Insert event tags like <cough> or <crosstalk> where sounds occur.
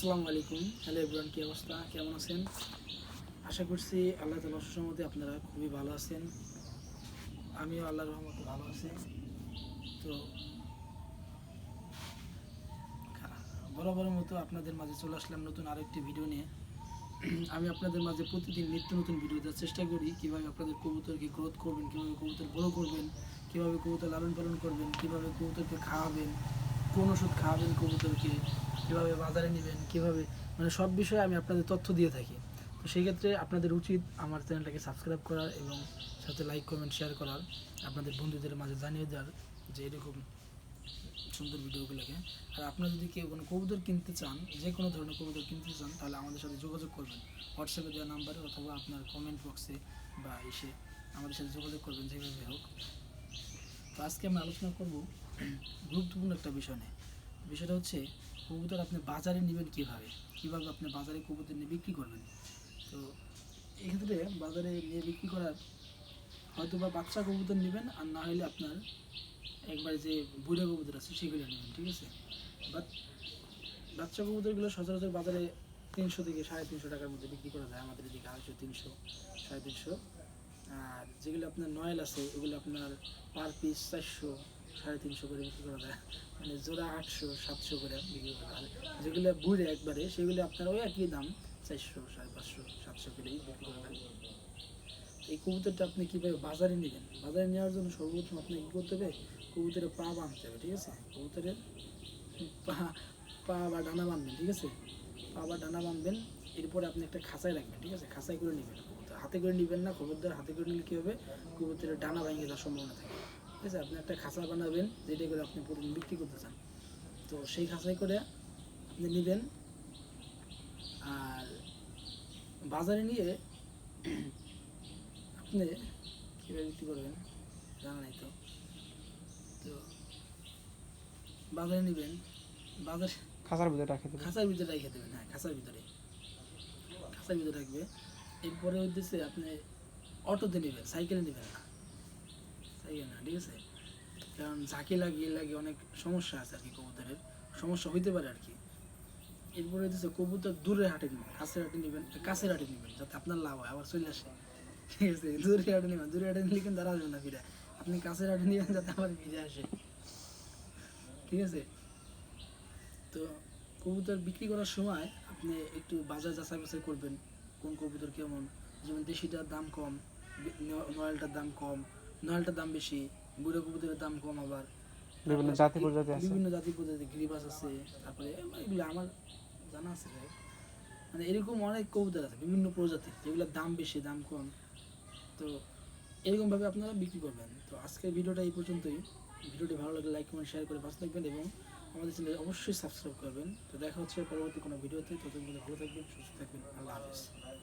আসসালামু আলাইকুম। Hello everyone, কী অবস্থা? কেমন আছেন? আশা করছি আল্লাহ তালা সুসমতে আপনারা খুবই ভালো আছেন। আমিও আল্লাহ রহমতে ভালো আছি। তো, বরাবরের মতো আপনাদের মাঝে চলে আসলাম নতুন আরেকটি ভিডিও নিয়ে। আমি আপনাদের মাঝে প্রতিদিন নিত্য নতুন ভিডিও দেওয়ার চেষ্টা করি। কীভাবে আপনাদের কবুতরকে গ্রোথ করবেন, কীভাবে কবুতর বড় করবেন, কীভাবে কবুতর লালন পালন করবেন, কীভাবে কবুতরকে খাওয়াবেন কোন ওষুধ খাওয়াবেন কবুতরকে, কীভাবে বাজারে নেবেন, কীভাবে মানে সব বিষয়ে আমি আপনাদের তথ্য দিয়ে থাকি। তো সেই ক্ষেত্রে আপনাদের উচিত আমার চ্যানেলটাকে সাবস্ক্রাইব করার এবং সাথে লাইক কমেন্ট শেয়ার করার। আপনাদের বন্ধুদের মাঝে জানিয়ে দেওয়ার যে এরকম সুন্দর ভিডিওগুলোকে। আর আপনারা যদি কেউ কোনো কবুতর কিনতে চান, যে কোনো ধরনের কবুতর কিনতে চান, তাহলে আমাদের সাথে যোগাযোগ করবেন। হোয়াটসঅ্যাপে দেওয়া নাম্বারে অথবা আপনার কমেন্ট বক্সে বা এসে আমাদের সাথে যোগাযোগ করবেন, যেভাবে হোক। তো আজকে আমরা আলোচনা করব গুরুত্বপূর্ণ একটা বিষয় নেই বিষয়টা হচ্ছে, কবুতর আপনি বাজারে নেবেন কীভাবে? কীভাবে আপনি বাজারে কবুতর নিয়ে বিক্রি করবেন? তো এক্ষেত্রে বাজারে নিয়ে বিক্রি করার হয়তো বা বাচ্চা কবুতর নেবেন আর না হলে আপনার একবার যে বুড়ো কবুতর আছে সেগুলো নেবেন, ঠিক আছে? বাট বাচ্চা কবুতরগুলো সচরাচর বাজারে তিনশো থেকে সাড়ে তিনশো টাকার মধ্যে বিক্রি করা যায়, আমাদের এদিকে আড়াইশো, তিনশো, সাড়ে তিনশো। আর যেগুলো আপনার নয়েল আছে ওগুলো আপনার পার পিস চারশো সাড়ে তিনশো করে বিক্রি করা যায়। মানে জোড়া আটশো, সাতশো করে বিক্রি করা যায়। যেগুলো বুড়ে একবারে, সেগুলো আপনার ওই একই দাম, চারশো, সাড়ে পাঁচশো, সাতশো করেই বিক্রি করা যায়। এই কবুতরটা আপনি কীভাবে বাজারে নেবেন? বাজারে নেওয়ার জন্য সর্বপ্রথম আপনাকে কী করতে হবে? কবুতরের পা বাঁধতে হবে, ঠিক আছে? কবুতরের পা পা বা ডানা বাঁধবেন, ঠিক আছে? পা বা ডানা বাঁধবেন, এরপরে আপনি একটা খাঁচায় রাখবেন, ঠিক আছে? খাঁচায় করে নেবেন হাতে করে নেবেন না, খবরদার হাতে করে নিলে কী হবে? কবুতরের ডানা ভেঙে যাওয়ার সম্ভাবনা থাকে। ঠিক আছে আপনি একটা খাঁচা বানাবেন যেটা করে আপনি প্রতিদিন বিক্রি করতে চান। তো সেই খাঁচাই করে আপনি নেবেন। আর বাজারে নিয়ে <clears throat> আপনি কীভাবে বিক্রি করবেন জানা নাই তো। তো বাজারে নেবেন বাজার খাঁচার ভিতরে রাখে খাঁচার ভিতরে রেখে দেবেন হ্যাঁ খাঁচার ভিতরে। খাঁচার ভিতরে রাখবে এরপরে হচ্ছে আপনি অটোতে নেবেন সাইকেলে নেবেন না। ঠিক আছে? কারণ ঝাঁকি লাগিয়ে লাগে অনেক সমস্যা আছে আর কি কবুতরের। সমস্যা হইতে পারে আর কি। এরপরে হচ্ছে কবুতর দূরে হাটে নেবেন কাছের হাটে নেবেন কাছের হাটে নেবেন, যাতে আপনার লাভ হয়, আবার চলে আসে। ঠিক আছে? দূরে হাটে নেবেন, দূরে হাটে নিলে কিন্তু দাঁড়া যাবে না ফিরে। আপনি কাছের হাটে নেবেন যাতে আবার ফিরে আসে। ঠিক আছে? তো কবুতর বিক্রি করার সময় আপনি একটু বাজার যাচাই বাছাই করবেন, কোন কবুতর কেমন? যেমন দেশিটার দাম কম নয়ালটার দাম কম নয়ালটার দাম বেশি বুড়ো কবুতরের দাম কম আবার। বিভিন্ন জাতি প্রজাতি আছে। বিভিন্ন জাতি প্রজাতি গিরিবাস আছে তারপরে এগুলো আমার জানা আছে ভাই। মানে এরকম অনেক কবুতর আছে বিভিন্ন প্রজাতির যেগুলোর দাম বেশি দাম কম। তো এরকমভাবে আপনারা বিক্রি করবেন। তো আজকের ভিডিওটা এই পর্যন্তই। ভিডিওটি ভালো লাগলে লাইক কমেন্ট শেয়ার করে পাশে থাকবেন এবং আমাদের চ্যানেল অবশ্যই সাবস্ক্রাইব করবেন। তো দেখা হচ্ছে পরবর্তী কোনো ভিডিওতে। ততক্ষণ ভালো থাকবেন সুস্থ থাকবেন। আল্লাহ হাফিজ।